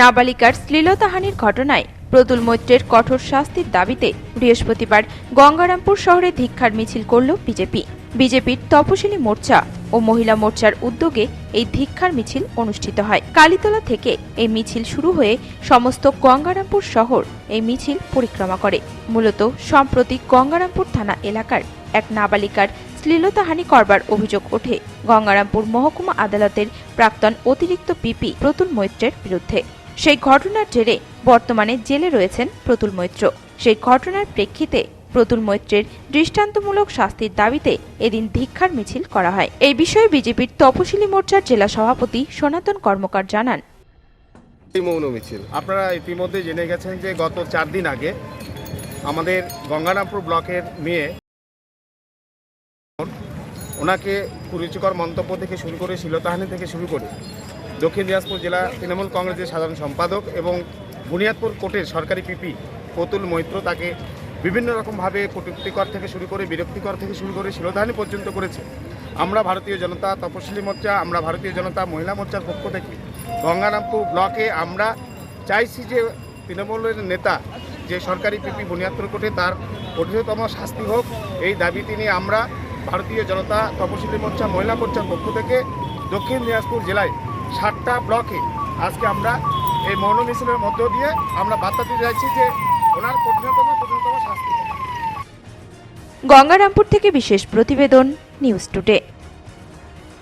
নাবালিকার শ্লীলতাহানির ঘটনায় প্রতুল মৈত্রের কঠোর শাস্তির দাবিতে বৃহস্পতিবার গঙ্গারামপুর শহরে ধিক্ষার মিছিল করল বিজেপি। বিজেপির তপশিলি মোর্চা ও মহিলা মোর্চার উদ্যোগে এই ধিক্ষার মিছিল অনুষ্ঠিত হয়। কালীতলা থেকে এই মিছিল শুরু হয়ে সমস্ত গঙ্গারামপুর শহর এই মিছিল পরিক্রমা করে। মূলত সম্প্রতি গঙ্গারামপুর থানা এলাকার এক নাবালিকার শ্লীলতাহানি করবার অভিযোগ ওঠে। গঙ্গারামপুর মহকুমা আদালতের প্রাক্তন অতিরিক্ত পিপি প্রতুল মৈত্রের বিরুদ্ধে। সেই ঘটনার জেরে বর্তমানে জেলে রয়েছেন প্রতুল মৈত্র। সেই ঘটনার প্রেক্ষিতে প্রতুল মৈত্রের দৃষ্টান্তমূলক শাস্তির দাবিতে এদিন ধিক্ষার মিছিল করা হয়। এই বিষয়ে বিজেপির তপশিলি মোর্চার জেলা সভাপতি সনাতন কর্মকার জানান। মৌন মিছিল। আপনারা ইতিমধ্যে জেনে গেছেন যে গত চার দিন আগে আমাদের গঙ্গারামপুর ব্লকের মেয়ে ওনাকে কুরুচিকর মন্তব্য থেকে শুরু করে শিলতাহানি থেকে শুরু করে দক্ষিণ দিনাজপুর জেলা তৃণমূল কংগ্রেসের সাধারণ সম্পাদক এবং বুনিয়াদপুর কোর্টের সরকারি পিপি প্রতুল মৈত্র তাকে বিভিন্ন রকমভাবে কটূক্তিকর থেকে শুরু করে বিরক্তিকর থেকে শুরু করে শিলতাহানি পর্যন্ত করেছে। আমরা ভারতীয় জনতা তপশিলি মোর্চা, আমরা ভারতীয় জনতা মহিলা মোর্চার পক্ষ থেকে গঙ্গারামপুর ব্লকে আমরা চাইছি যে তৃণমূলের নেতা, যে সরকারি পিপি বুনিয়াদপুর কোর্টে তার কঠিনতম শাস্তি হোক, এই দাবিটি নিয়ে আমরা ভারতীয় জনতা তপশিলি মোর্চা, মহিলা মোর্চার পক্ষ থেকে দক্ষিণ দিনাজপুর জেলায় ষাটটা ব্লকে আজকে আমরা এই মৌন মিছিলের মধ্য দিয়ে আমরা বার্তা দিতে চাইছি যে ওনার কঠিনতম কঠিনতম শাস্তি। গঙ্গারামপুর থেকে বিশেষ প্রতিবেদন, নিউজ টুডে।